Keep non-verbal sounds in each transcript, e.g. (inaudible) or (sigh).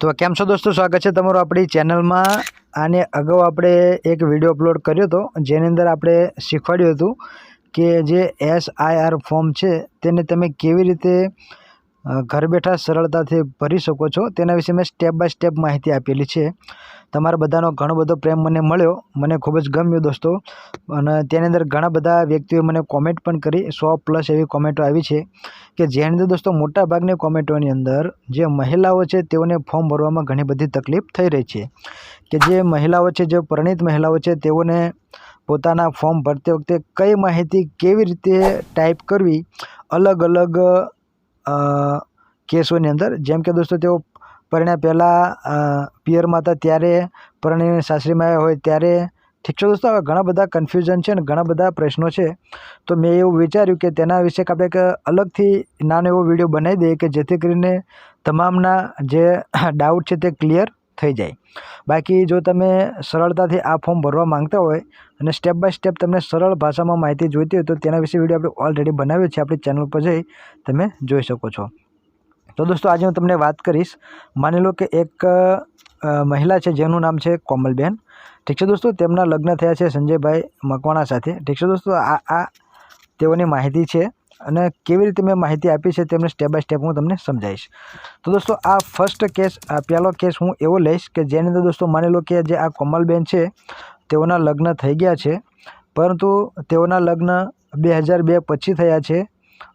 તો કેમ છો દોસ્તો? સ્વાગત છે તમારું આપણી ચેનલમાં. આને અગાઉ આપણે એક વીડિયો અપલોડ કર્યો હતો, જેની અંદર આપણે શીખવાડ્યું હતું કે જે એસ આઈ આર ફોર્મ છે, તેને તમે કેવી રીતે ઘર બેઠા સરળતાથી ભરી શકો છો. તેના વિશે મેં સ્ટેપ બાય સ્ટેપ માહિતી આપેલી છે. તમારા બધાનો ઘણો બધો પ્રેમ મને મળ્યો. મને ખૂબ જ ગમ્યું દોસ્તો. અને તેની અંદર ઘણા બધા વ્યક્તિઓએ મને કોમેન્ટ પણ કરી. સો પ્લસ એવી કોમેન્ટો આવી છે કે જેની અંદર દોસ્તો મોટા ભાગની કોમેન્ટોની અંદર જે મહિલાઓ છે તેઓને ફોર્મ ભરવામાં ઘણી બધી તકલીફ થઈ રહી છે. કે જે મહિલાઓ છે, જે પરણિત મહિલાઓ છે તેઓને પોતાના ફોર્મ ભરતી વખતે કઈ માહિતી કેવી રીતે ટાઈપ કરવી? અલગ અલગ કેસોની અંદર. જેમ કે દોસ્તો, તેઓ પરણ્યા પહેલાં પિયરમાં હતા ત્યારે પરણીને સાસરીમાં આવ્યા હોય ત્યારે, ઠીક છે દોસ્તો, હવે ઘણા બધા કન્ફ્યુઝન છે અને ઘણા બધા પ્રશ્નો છે. તો મેં એવું વિચાર્યું કે તેના વિશે આપણે એક અલગથી નાનો એવો વીડિયો બનાવી દઈએ કે જેથી કરીને તમામના જે (coughs) ડાઉટ છે તે ક્લિયર થઈ જાય. બાકી જો તમે સરળતાથી આ ફોર્મ ભરવા માંગતા હોય અને સ્ટેપ બાય સ્ટેપ તમને સરળ ભાષામાં માહિતી જોઈતી હોય તો તેના વિશે વીડિયો આપણે ઓલરેડી બનાવ્યો છે આપણી ચેનલ પર જઈ તમે જોઈ શકો છો. તો દોસ્તો, આજે હું તમને વાત કરીશ. માની લો કે એક મહિલા છે, જેનું નામ છે કોમલબેન. ઠીક છે દોસ્તો? તેમના લગ્ન થયા છે સંજયભાઈ મકવાણા સાથે. ઠીક છે દોસ્તો? આ આ તેઓની માહિતી છે. અને કેવી રીતે મેં માહિતી આપી છે તેમને સ્ટેપ બાય સ્ટેપ હું તમને સમજાવીશ. તો દોસ્તો, આ ફર્સ્ટ કેસ પહેલો કેસ હું એવો લઈશ કે જેની અંદર દોસ્તો માની લો કે જે આ કોમલબેન છે, તેઓના લગ્ન થઈ ગયા છે, પરંતુ તેઓના લગ્ન બે હજાર બે પછી થયા છે,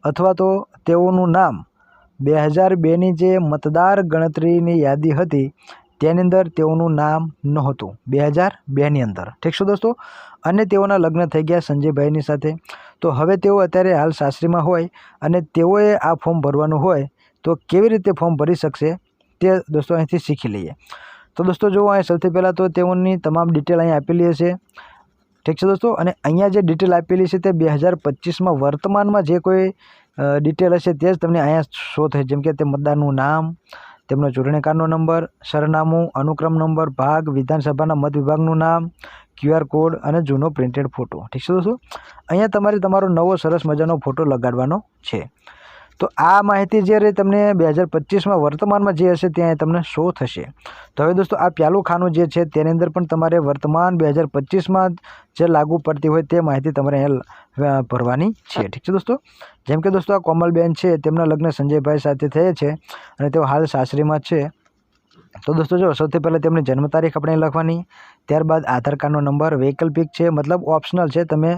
અથવા તો તેઓનું નામ બે હજાર બેની જે મતદાર ગણતરીની યાદી હતી તેની અંદર તેઓનું નામ નહોતું બે હજાર બેની અંદર. ઠીક છે દોસ્તો? અને તેઓના લગ્ન થઈ ગયા સંજયભાઈની સાથે. તો હવે તેઓ અત્યારે હાલ સાસરીમાં હોય અને તેઓએ આ ફોર્મ ભરવાનું હોય તો કેવી રીતે ફોર્મ ભરી શકશે તે દોસ્તો અહીંથી શીખી લઈએ. તો દોસ્તો જુઓ, અહીં સૌથી પહેલાં તો તેઓની તમામ ડિટેલ અહીં આપેલી હશે. ઠીક છે દોસ્તો? અને અહીંયા જે ડિટેલ આપેલી છે તે બે હજાર પચીસમાં વર્તમાનમાં જે કોઈ ડિટેલ હશે તે જ તમને અહીંયા શો થાય જેમ કે તે મતદારનું નામ તેમનો ચૂંટણી નંબર, સરનામું, અનુક્રમ નંબર, ભાગ, વિધાનસભાના મત વિભાગનું નામ ક્યુઆર કોડ અને જૂનો પ્રિન્ટેડ ફોટો. ઠીક છે દોસ્તો? અહીંયા તમારે તમારો નવો સરસ મજાનો ફોટો લગાડવાનો છે. તો આ માહિતી જ્યારે તમને બે હજાર પચીસમાં વર્તમાનમાં જે હશે ત્યાં તમને શો થશે. તો હવે દોસ્તો, આ પ્યાલું ખાનું જે છે તેની અંદર પણ તમારે વર્તમાન બે હજાર પચીસમાં જે લાગુ પડતી હોય તે માહિતી તમારે અહીંયા ભરવાની છે. ઠીક છે દોસ્તો? જેમ કે દોસ્તો, આ કોમલબેન છે, તેમના લગ્ન સંજયભાઈ સાથે થયા છે અને તેઓ હાલ સાસરીમાં છે. તો દોસ્તો, જો સૌથી પહેલાં તેમની જન્મ તારીખ આપણે લખવાની, ત્યારબાદ આધાર કાર્ડનો નંબર, વૈકલ્પિક છે, મતલબ ઓપ્શનલ છે, તમે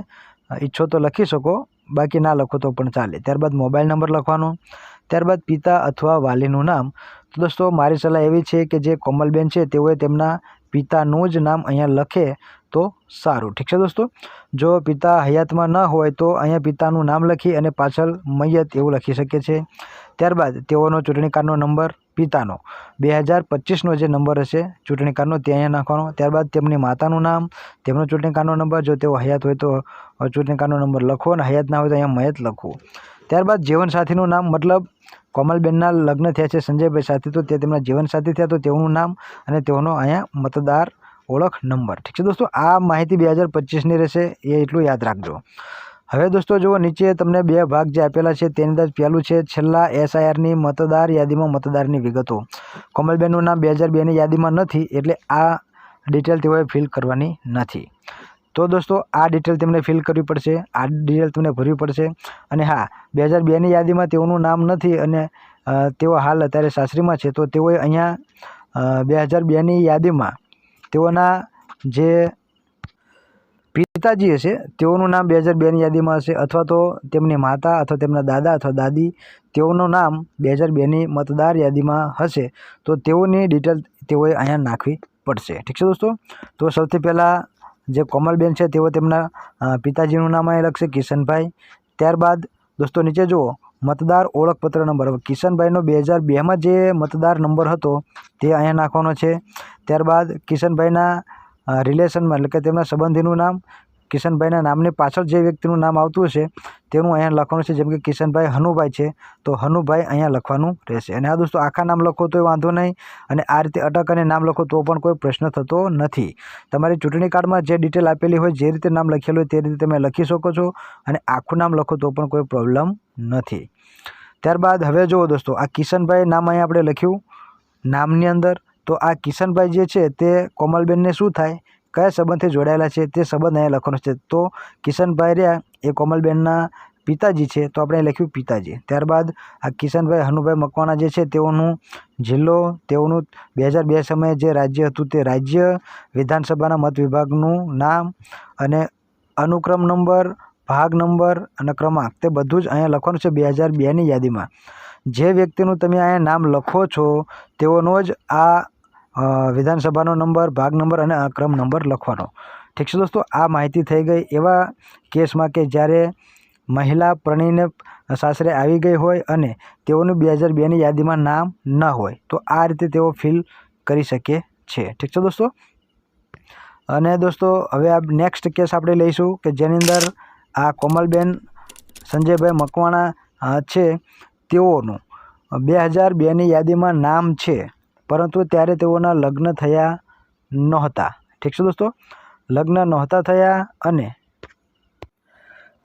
ઈચ્છો તો લખી શકો. બાકી ના લખો તો પણ ચાલે. ત્યારબાદ મોબાઈલ નંબર લખવાનો. ત્યારબાદ પિતા અથવા વાલીનું નામ. તો દોસ્તો, મારી સલાહ એવી છે કે જે કોમલબેન છે, તેઓએ તેમના પિતાનું જ નામ અહીંયા લખે તો સારું. ઠીક છે દોસ્તો? જો પિતા હયાતમાં ન હોય તો અહીંયા પિતાનું નામ લખી અને પાછળ મૈયત એવું લખી શકે છે. ત્યારબાદ તેઓનો ચૂંટણી કાર્ડનો નંબર પિતાનો. બે હજાર પચીસનો જે નંબર હશે ચૂંટણી કાર્ડનો તે અહીંયા નાખવાનો. ત્યારબાદ તેમની માતાનું નામ, તેમનો ચૂંટણી કાર્ડનો નંબર, જો તેઓ હયાત હોય તો ચૂંટણી કાર્ડનો નંબર લખવો અને હયાત ના હોય તો અહીંયા મયત લખવું ત્યારબાદ જીવનસાથીનું નામ, મતલબ કોમલબેનના લગ્ન થયા છે, સંજયભાઈ સાથે, તો તે તેમના જીવનસાથી થયા, તો તેઓનું નામ અને તેઓનો અહીંયા મતદાર ઓળખ નંબર. ઠીક છે દોસ્તો, આ માહિતી બે હજાર પચીસની રહેશે, એ એટલું યાદ રાખજો. હવે દોસ્તો જુઓ, નીચે તમને બે ભાગ જે આપેલા છે, તેની અંદર પહેલું છે, છેલ્લા એસઆઈઆરની મતદાર યાદીમાં મતદારની વિગતો. કોમલબેનનું નામ બે હજાર બેની યાદીમાં નથી, એટલે આ ડિટેલ તેઓએ ફિલ કરવાની નથી. તો દોસ્તો, આ ડિટેલ તેમને ફિલ કરવી પડશે, આ ડિટેલ તમને ભરવી પડશે. અને હા, બે હજાર બેની યાદીમાં તેઓનું નામ નથી અને તેઓ હાલ અત્યારે સાસરીમાં છે, તો તેઓએ અહીંયા બે હજાર બેની યાદીમાં તેઓના જે પિતાજી હશે, તેઓનું નામ બે હજાર બેની યાદીમાં હશે અથવા તો તેમની માતા અથવા તેમના દાદા અથવા દાદી તેઓનું નામ બે હજાર બેની મતદાર યાદીમાં હશે, તો તેઓની ડિટેલ તેઓએ અહીંયા નાખવી પડશે. ઠીક છે દોસ્તો? તો સૌથી પહેલાં જે કોમલબેન છે, તેઓ તેમના પિતાજીનું નામ અહીં લખશે, કિશનભાઈ. ત્યારબાદ દોસ્તો નીચે જુઓ, મતદાર ઓળખપત્ર નંબર. હવે કિશનભાઈનો બે હજાર બેમાં જે મતદાર નંબર હતો, તે અહીંયા નાખવાનો છે. ત્યારબાદ કિશનભાઈના રિલેશનમાં એટલે કે તેમના સંબંધીનું નામ કિશનભાઈના નામની પાછળ જે વ્યક્તિનું નામ આવતું હશે, તેનું અહીંયા લખવાનું છે, જેમ કે કિશનભાઈ હનુભાઈ છે, તો હનુભાઈ અહીંયા લખવાનું રહેશે. અને આ દોસ્તો, આખા નામ લખો તોય વાંધો નહીં, અને આ રીતે અટક અને નામ લખો તો પણ કોઈ પ્રશ્ન થતો નથી. તમારી ચૂંટણી કાર્ડમાં જે ડિટેલ આપેલી હોય, જે રીતે નામ લખેલું હોય, તે રીતે તમે લખી શકો છો, અને આખું નામ લખો તો પણ કોઈ પ્રોબ્લેમ નથી. ત્યારબાદ હવે જુઓ દોસ્તો, આ કિશનભાઈ નામ અહીંયા આપણે લખ્યું. નામની અંદર, તો આ કિશનભાઈ જે છે, તે કોમલબેનને શું થાય? કયા સંબંધથી જોડાયેલા છે તે સંબંધ અહીંયા લખવાનો છે. તો કિશનભાઈ રહ્યા, એ કોમલબેનના પિતાજી છે, તો આપણે લખ્યું પિતાજી. ત્યારબાદ આ કિશનભાઈ હનુભાઈ મકવાણા જે છે, તેઓનું જિલ્લો, તેઓનું બે હજાર બે સમયે જે રાજ્ય હતું તે રાજ્ય વિધાનસભાના મત વિભાગનું નામ અને અનુક્રમ નંબર, ભાગ નંબર અને ક્રમાંક તે બધું જ અહીંયા લખવાનું છે બે હજાર બેની યાદીમાં. જે વ્યક્તિનું તમે અહીંયા નામ લખો છો, તેઓનો જ આ વિધાનસભાનો નંબર, ભાગ નંબર અને ક્રમ નંબર લખવાનો. ઠીક છે દોસ્તો, આ માહિતી થઈ ગઈ એવા કેસમાં કે જ્યારે મહિલા પ્રણીને સાસરે આવી ગઈ હોય અને તેઓનું બે હજાર બેની યાદીમાં નામ ન હોય, તો આ રીતે તેઓ ફિલ કરી શકે છે. ઠીક છે દોસ્તો? અને દોસ્તો, હવે આ નેક્સ્ટ કેસ આપણે લઈશું કે જેની અંદર આ કોમલબેન, સંજયભાઈ મકવાણા છે તેઓનું. બે હજાર બેની યાદીમાં નામ છે. પરંતુ ત્યારે તેઓના લગ્ન થયા નહોતા. ઠીક છે દોસ્તો? લગ્ન નહોતા થયા અને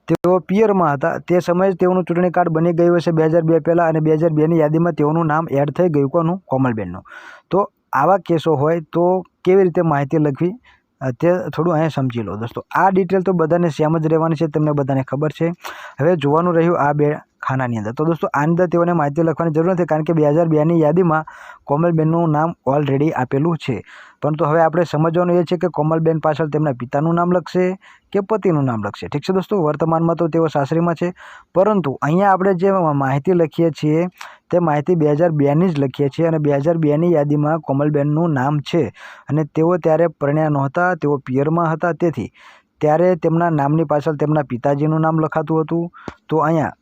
તેઓ પિયરમાં હતા. તે સમયે તેઓનું ચૂંટણી કાર્ડ બની ગયું હશે બે હજાર બે પહેલાં અને બે હજાર બેની યાદીમાં તેઓનું નામ એડ થઈ ગયું કોનું? કોમલબેનનું. તો આવા કેસો હોય તો કેવી રીતે માહિતી લખવી? તે થોડું અહીંયા સમજી લો. દોસ્તો, આ ડિટેલ તો બધાને સેમ જ રહેવાની છે, તમને બધાને ખબર છે. હવે જોવાનું રહ્યું આ બે ખાનાની અંદર. તો દોસ્તો, આની અંદર તેઓને માહિતી લખવાની જરૂર નથી, કારણ કે બે હજાર બેની યાદીમાં કોમલબેનનું નામ ઓલરેડી આપેલું છે. પરંતુ હવે આપણે સમજવાનું એ છે કે કોમલબેન પાછળ તેમના પિતાનું નામ લખશે કે પતિનું નામ લખશે. ઠીક છે દોસ્તો? વર્તમાનમાં તો તેઓ સાસરીમાં છે. પરંતુ અહીંયા આપણે જે માહિતી લખીએ છીએ તે માહિતી બે હજાર બેની જ લખીએ છીએ અને બે હજાર બેની યાદીમાં કોમલબેનનું નામ છે અને તેઓ ત્યારે પરણ્યા નહોતા, તેઓ પિયરમાં હતા. તેથી ત્યારે તેમના નામની પાછળ તેમના પિતાજીનું નામ લખાતું હતું. તો અહીંયા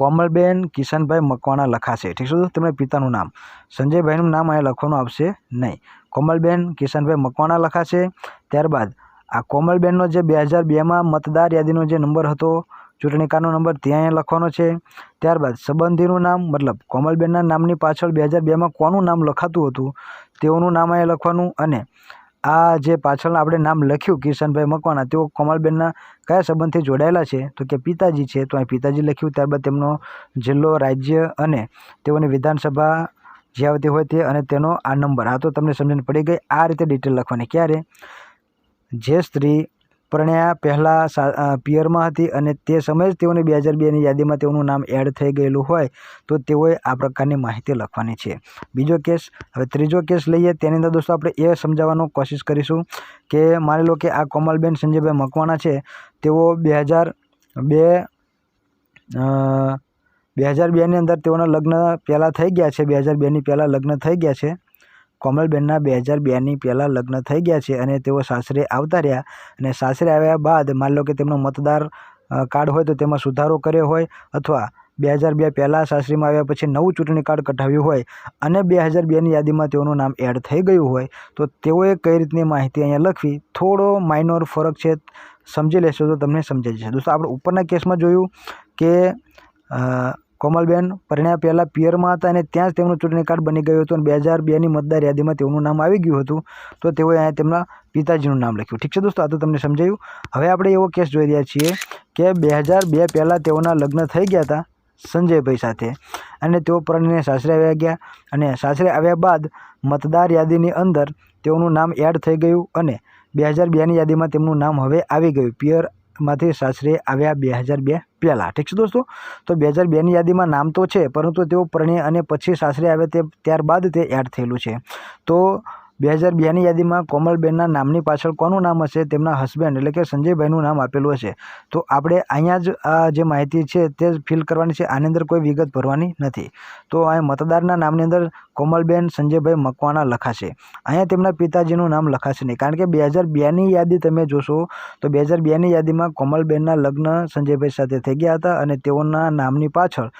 કોમલબેન કિશનભાઈ મકવાણા લખાશે. ઠીક છે, તેમના પિતાનું નામ. સંજયભાઈનું નામ અહીંયા લખવાનું આવશે નહીં. કોમલબેન કિશનભાઈ મકવાણા લખાશે. ત્યારબાદ આ કોમલબેનનો જે બે હજાર બેમાં મતદાર યાદીનો જે નંબર હતો ચૂંટણી કાર્ડનો નંબર ત્યાં લખવાનો છે. ત્યારબાદ સંબંધીનું નામ, મતલબ કોમલબેનના નામની પાછળ બે હજાર બેમાં કોનું નામ લખાતું હતું? તેઓનું નામ અહીંયા લખવાનું અને આ જે પાછળ આપણે નામ લખ્યું કિશનભાઈ મકવાણા, તેઓ કોમલબેનના કયા સંબંધથી જોડાયેલા છે? તો કે પિતાજી છે, તો અહીં પિતાજી લખ્યું, ત્યારબાદ તેમનો જિલ્લો, રાજ્ય અને તેઓની વિધાનસભા જે આવતી હોય તે અને તેનો આ નંબર. આ તો તમને સમજણ પડી ગઈ, આ રીતે ડિટેલ લખવાની. ક્યારે? જે સ્ત્રી પરણ્યા પહેલાં પિયરમાં હતી અને તે સમયે જ તેઓને બે હજાર બેની યાદીમાં તેઓનું નામ એડ થઈ ગયેલું હોય તો તેઓએ આ પ્રકારની માહિતી લખવાની છે. બીજો કેસ, હવે ત્રીજો કેસ લઈએ તેની અંદર દોસ્તો આપણે એ સમજાવવાનો કોશિશ કરીશું કે માની લો કે આ કોમલબેન સંજયભાઈ મકવાણા છે, તેઓ બે હજાર બે બે હજાર બેની અંદર તેઓના લગ્ન પહેલાં થઈ ગયા છે, બે હજાર બેની પહેલાં લગ્ન થઈ ગયા છે. કોમલબેનના બે હજાર બેની પહેલાં લગ્ન થઈ ગયા છે અને તેઓ સાસરે આવતા રહ્યા અને સાસરે આવ્યા બાદ માની લો કે તેમનો મતદાર કાર્ડ હોય તો તેમાં સુધારો કર્યો હોય અથવા બે હજાર બે પહેલાં સાસરીમાં આવ્યા પછી નવું ચૂંટણી કાર્ડ કઢાવ્યું હોય અને બે હજાર બેની યાદીમાં તેઓનું નામ એડ થઈ ગયું હોય, તો તેઓએ કઈ રીતની માહિતી અહીંયા લખવી? થોડો માઇનોર ફરક છે, સમજી લેશો તો તમને સમજાઈ જશે. દોસ્તો, આપણે ઉપરના કેસમાં જોયું કે કોમલબેન પરણ્યા પહેલાં પિયરમાં હતા અને ત્યાં જ તેમનું ચૂંટણી કાર્ડ બની ગયું હતું અને બે હજાર બેની મતદાર યાદીમાં તેમનું નામ આવી ગયું હતું. તો તેઓએ અહીંયા તેમના પિતાજીનું નામ લખ્યું. ઠીક છે દોસ્તો, આ તો તમને સમજાયું. હવે આપણે એવો કેસ જોઈ રહ્યા છીએ કે બે હજાર બે પહેલાં તેઓના લગ્ન થઈ ગયા હતા સંજયભાઈ સાથે. અને તેઓ પરણીને સાસરે આવ્યા ગયા અને સાસરે આવ્યા બાદ મતદાર યાદીની અંદર તેઓનું નામ એડ થઈ ગયું અને બે હજાર બેની યાદીમાં તેમનું નામ હવે આવી ગયું. પિયરમાંથી સાસરે આવ્યા બે હજાર બે પહેલાં. ઠીક છે દોસ્તો? તો બે હજાર બેની યાદીમાં નામ તો છે, પરંતુ તેઓ પરણી અને પછી સાસરે આવે તે ત્યારબાદ તે એડ થયેલું છે. તો બે હજાર બેની યાદીમાં કોમલબેનના નામની પાછળ કોનું નામ હશે? તેમના હસબન્ડ એટલે કે સંજયભાઈનું નામ આપેલું હશે. તો આપણે અહીંયા જ આ જે માહિતી છે તે જ ફિલ કરવાની છે. આની અંદર કોઈ વિગત ભરવાની નથી. તો અહીંયા મતદારના નામની અંદર કોમલબેન, સંજયભાઈ મકવાણા લખાશે. અહીંયા તેમના પિતાજીનું નામ લખાશે નહીં. કારણ કે બે હજાર બેની યાદી તમે જોશો તો બે હજાર બેની યાદીમાં કોમલબેનના લગ્ન સંજયભાઈ સાથે થઈ ગયા હતા અને તેઓના નામની પાછળ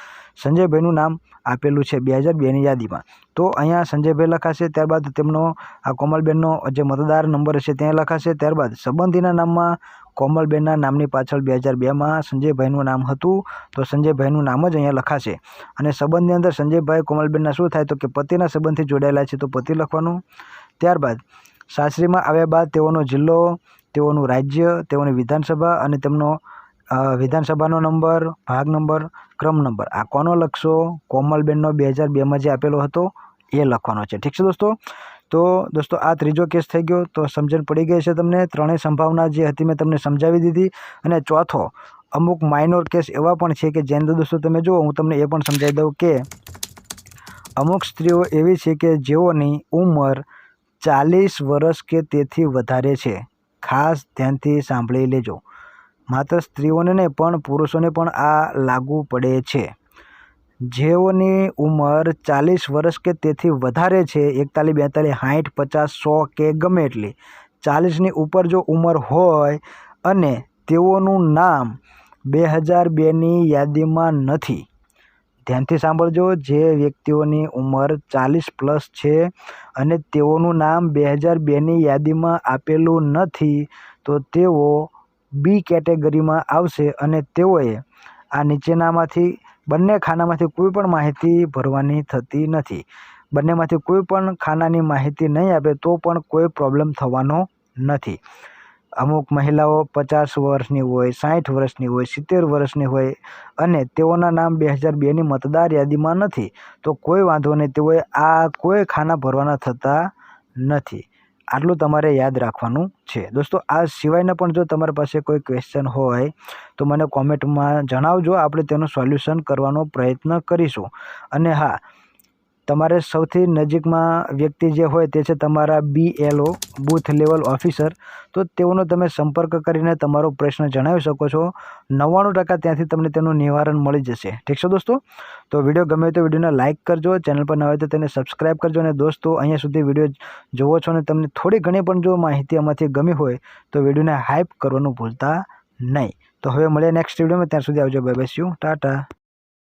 સંજયભાઈનું નામ આપેલું છે બે હજાર બેની યાદીમાં. તો અહીંયા સંજયભાઈ લખાશે, ત્યારબાદ તેમનો આ કોમલબેનનો જે મતદાર નંબર હશે ત્યાં લખાશે, ત્યારબાદ સંબંધીના નામમાં કોમલબેનના નામની પાછળ બે હજાર બેમાં સંજયભાઈનું નામ હતું, તો સંજયભાઈનું નામ જ અહીંયા લખાશે. અને સંબંધની અંદર સંજયભાઈ કોમલબેનના શું થાય તો કે પતિના સંબંધથી જોડાયેલા છે તો પતિ લખવાનું. ત્યારબાદ સાસરીમાં આવ્યા બાદ તેઓનો જિલ્લો, તેઓનું રાજ્ય, તેઓની વિધાનસભા અને તેમનો વિધાનસભાનો નંબર, ભાગ નંબર, ક્રમ નંબર. આ કોનો લખશો? કોમલબેનનો બે હજાર બેમાં જે આપેલો હતો, એ લખવાનો છે. ઠીક છે દોસ્તો? તો દોસ્તો, આ ત્રીજો કેસ થઈ ગયો. તો સમજણ પડી ગઈ છે તમને. ત્રણેય સંભાવના જે હતી મેં તમને સમજાવી દીધી. અને ચોથો, અમુક માઇનોર કેસ એવા પણ છે કે જેની અંદર દોસ્તો તમે જુઓ, હું તમને એ પણ સમજાવી દઉં કે અમુક સ્ત્રીઓ એવી છે કે જેઓની ઉંમર ચાલીસ વર્ષ કે તેથી વધારે છે. ખાસ ધ્યાનથી સાંભળી લેજો. માત્ર સ્ત્રીઓને નહીં, પણ પુરુષોને પણ આ લાગુ પડે છે. જેઓની ઉંમર ચાલીસ વર્ષ કે તેથી વધારે છે, એકતાલીસ, બેતાલીસ સાઠ પચાસ, સો કે ગમે એટલી, ચાલીસની ઉપર જો ઉંમર હોય અને તેઓનું નામ બે હજાર બેની યાદીમાં નથી. ધ્યાનથી સાંભળજો, જે વ્યક્તિઓની ઉંમર ચાલીસ પ્લસ છે અને તેઓનું નામ બે હજાર બેની યાદીમાં આપેલું નથી, તો તેઓ બી કેટેગરીમાં આવશે અને તેઓએ આ નીચેનામાંથી બંને ખાનામાંથી કોઈ પણ માહિતી ભરવાની થતી નથી. બંનેમાંથી કોઈ પણ ખાનાની માહિતી નહીં આપે તો પણ કોઈ પ્રોબ્લેમ થવાનો નથી. અમુક મહિલાઓ પચાસ વર્ષની હોય સાઠ વર્ષની હોય, સિત્તેર વર્ષની હોય અને તેઓના નામ બે હજાર બેની મતદાર યાદીમાં નથી. તો કોઈ વાંધો નહીં, તેઓએ આ કોઈ ખાના ભરવાના થતા નથી. આટલું તમારે યાદ રાખવાનું છે. દોસ્તો, આ સિવાયના પણ જો તમારી પાસે કોઈ ક્વેશ્ચન હોય, તો મને કોમેન્ટમાં જણાવજો. આપણે તેનું સોલ્યુશન કરવાનો પ્રયત્ન કરીશું. અને હા તમારે સૌથી નજીકમાં વ્યક્તિ જે હોય તે છે તમારા બીએલઓ બૂથ લેવલ ઓફિસર તો તેઓનો તમે સંપર્ક કરીને તમારો પ્રશ્ન જણાવી શકો છો. નવ્વાણું ટકા ત્યાંથી તમને તેનું નિવારણ મળી જશે. ઠીક છે દોસ્તો? તો વીડિયો ગમે તો વિડીયોને લાઇક કરજો, ચેનલ પર ન હોય તો તેને સબસ્ક્રાઇબ કરજો અને દોસ્તો, અહીંયા સુધી વીડિયો જોવો છો અને તમને થોડી ઘણી પણ જો માહિતી આમાંથી ગમી હોય તો વિડીયોને હાઇપ કરવાનું ભૂલતા નહીં. તો હવે મળીએ નેક્સ્ટ વિડીયોમાં. ત્યાં સુધી આવજો. Bye bye. ટાટા.